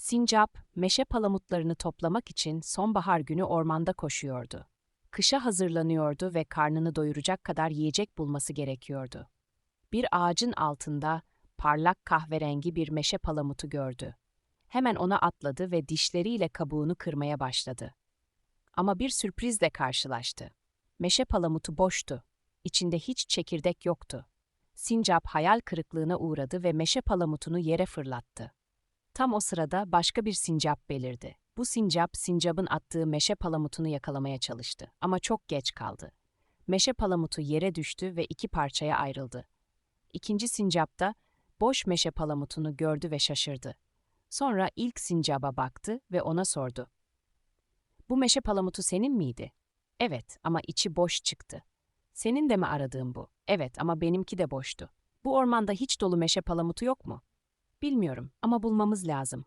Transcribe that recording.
Sincap, meşe palamutlarını toplamak için sonbahar günü ormanda koşuyordu. Kışa hazırlanıyordu ve karnını doyuracak kadar yiyecek bulması gerekiyordu. Bir ağacın altında parlak kahverengi bir meşe palamutu gördü. Hemen ona atladı ve dişleriyle kabuğunu kırmaya başladı. Ama bir sürprizle karşılaştı. Meşe palamutu boştu. İçinde hiç çekirdek yoktu. Sincap hayal kırıklığına uğradı ve meşe palamutunu yere fırlattı. Tam o sırada başka bir sincap belirdi. Bu sincap, sincapın attığı meşe palamutunu yakalamaya çalıştı ama çok geç kaldı. Meşe palamutu yere düştü ve iki parçaya ayrıldı. İkinci sincap da boş meşe palamutunu gördü ve şaşırdı. Sonra ilk sincaba baktı ve ona sordu. Bu meşe palamutu senin miydi? Evet ama içi boş çıktı. Senin de mi aradığın bu? Evet ama benimki de boştu. Bu ormanda hiç dolu meşe palamutu yok mu? Bilmiyorum ama bulmamız lazım.